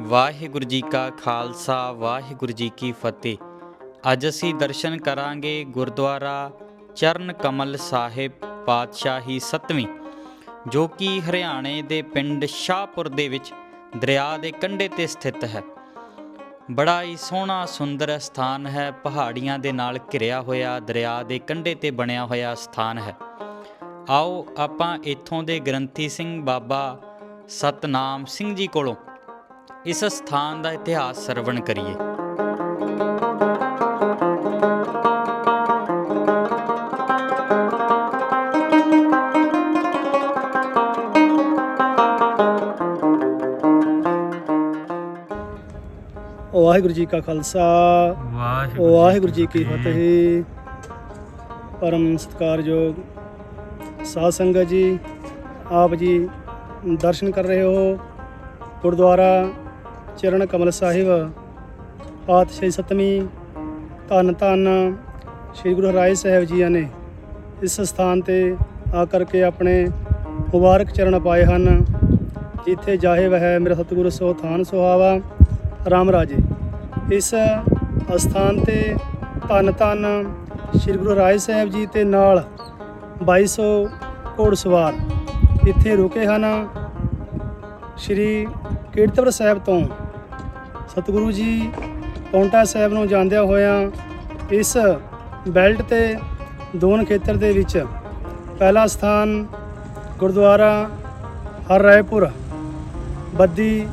ਵਾਹਿਗੁਰੂ ਜੀ ਕਾ ਖਾਲਸਾ, ਵਾਹਿਗੁਰੂ ਜੀ ਕੀ ਫਤਿਹ। ਅੱਜ ਅਸੀਂ ਦਰਸ਼ਨ ਕਰਾਂਗੇ ਗੁਰਦੁਆਰਾ ਚਰਨ ਕਮਲ ਸਾਹਿਬ ਪਾਤਸ਼ਾਹੀ 7ਵੀਂ ਜੋ ਕਿ ਹਰਿਆਣੇ ਦੇ ਪਿੰਡ ਸ਼ਾਹਪੁਰ ਦੇ ਵਿੱਚ ਦਰਿਆ ਦੇ ਕੰਢੇ ਤੇ ਸਥਿਤ ਹੈ। ਬੜਾ ਹੀ ਸੋਹਣਾ ਸੁੰਦਰ ਸਥਾਨ ਹੈ, ਪਹਾੜੀਆਂ ਦੇ ਨਾਲ ਘਿਰਿਆ ਹੋਇਆ, ਦਰਿਆ ਦੇ ਕੰਢੇ ਤੇ ਬਣਿਆ ਹੋਇਆ ਸਥਾਨ ਹੈ। ਆਓ ਆਪਾਂ ਇੱਥੋਂ ਦੇ ਗ੍ਰੰਥੀ ਸਿੰਘ ਬਾਬਾ ਸਤਨਾਮ ਸਿੰਘ ਜੀ ਕੋਲੋਂ ਇਸ ਸਥਾਨ ਦਾ ਇਤਿਹਾਸ ਸਰਵਣ ਕਰੀਏ। ਵਾਹਿਗੁਰੂ ਜੀ ਕਾ ਖਾਲਸਾ। ਵਾਹਿਗੁਰੂ ਜੀ ਕੀ ਫਤਿਹ। ਪਰਮ ਸਤਿਕਾਰਯੋਗ ਸਾਧ ਸੰਗਤ ਜੀ ਆਪ ਜੀ ਦਰਸ਼ਨ ਕਰ ਰਹੇ ਹੋ ਗੁਰਦੁਆਰਾ ਚਰਨ ਕਮਲ ਸਾਹਿਬ ਪਾਤਸ਼ਾਹੀ ਸਤਵੀਂ ਧੰਨ ਧੰਨ ਸ੍ਰੀ ਗੁਰੂ ਹਰਾਏ ਸਾਹਿਬ ਜੀਆਂ ਨੇ। ਇਸ ਸਥਾਨ ਤੇ ਆ ਕਰਕੇ ਆਪਣੇ ਮੁਬਾਰਕ ਚਰਨ ਪਾਏ ਹਨ। ਜਿੱਥੇ ਜਾਹੇ ਵਹਿ ਮੇਰਾ ਸਤਿਗੁਰੂ ਸੋ ਥਾਨ ਸੁਹਾਵਾ। ਰਾਮ ਰਾਜੇ ਇਸ ਅਸਥਾਨ ਤੇ ਧੰਨ ਧੰਨ ਸ੍ਰੀ ਗੁਰੂ ਰਾਏ ਸਾਹਿਬ ਜੀ ਤੇ ਨਾਲ 2200 ਘੋੜਸਵਾਰ ਇੱਥੇ ਰੁਕੇ ਹਨ। ਸ੍ਰੀ ਕੀਰਤਪੁਰ ਸਾਹਿਬ ਤੋਂ ਸਤਿਗੁਰੂ ਜੀ ਪੌਂਟਾ ਸਾਹਿਬ ਨੂੰ ਜਾਂਦਿਆਂ ਹੋਇਆਂ ਇਸ ਬੈਲਟ ਤੇ ਦੋਨ ਖੇਤਰ ਦੇ ਵਿੱਚ ਪਹਿਲਾ ਸਥਾਨ ਗੁਰਦੁਆਰਾ ਹਰ ਰਾਏਪੁਰ ਬੱਦੀ